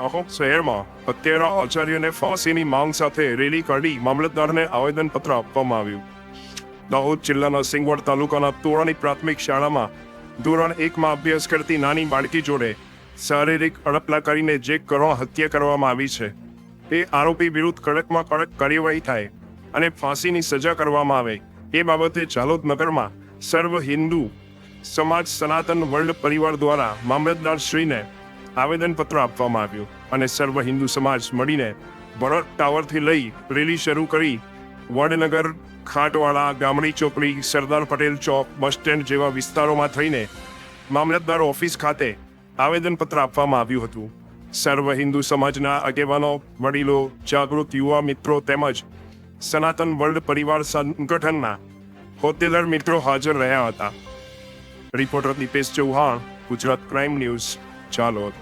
દાહોદ શહેરમાં અત્યારના આચાર્યને ફાંસીની માંગ સાથે રેલી કાઢી મામલતદારને આવેદનપત્ર આપવામાં આવ્યું. દાહોદ જિલ્લાના સિંગવડ તાલુકાના તોરાની પ્રાથમિક શાળામાં ધોરણ એકમાં અભ્યાસ કરતી નાની બાળકી જોડે શારીરિક અડપલા કરીને જે કરવા હત્યા કરવામાં આવી છે, એ આરોપી વિરુદ્ધ કડકમાં કડક કાર્યવાહી થાય અને ફાંસીની સજા કરવામાં આવે, એ બાબતે જાલોદ નગરમાં સર્વ હિન્દુ સમાજ સનાતન વર્લ્ડ પરિવાર દ્વારા મામલતદાર શ્રીને આવેદનપત્ર આપવામાં આવ્યું અને સર્વ હિન્દુ સમાજ મળીને ભરત ટાવરથી લઈ રેલી શરૂ કરી વડનગર, ખાટવાળા, ગામડી ચોકડી, સરદાર પટેલ ચોક, બસ સ્ટેન્ડ જેવા વિસ્તારોમાં થઈને મામલતદાર ઓફિસ ખાતે આવેદનપત્ર આપવામાં આવ્યું હતું. સર્વ હિન્દુ સમાજના આગેવાનો, વડીલો, જાગૃત યુવા મિત્રો તેમજ સનાતન વર્લ્ડ પરિવાર સંગઠનના હોદ્દેદાર મિત્રો હાજર રહ્યા હતા. Reporter Dipesh Chauhan, Gujarat crime news. ચાલો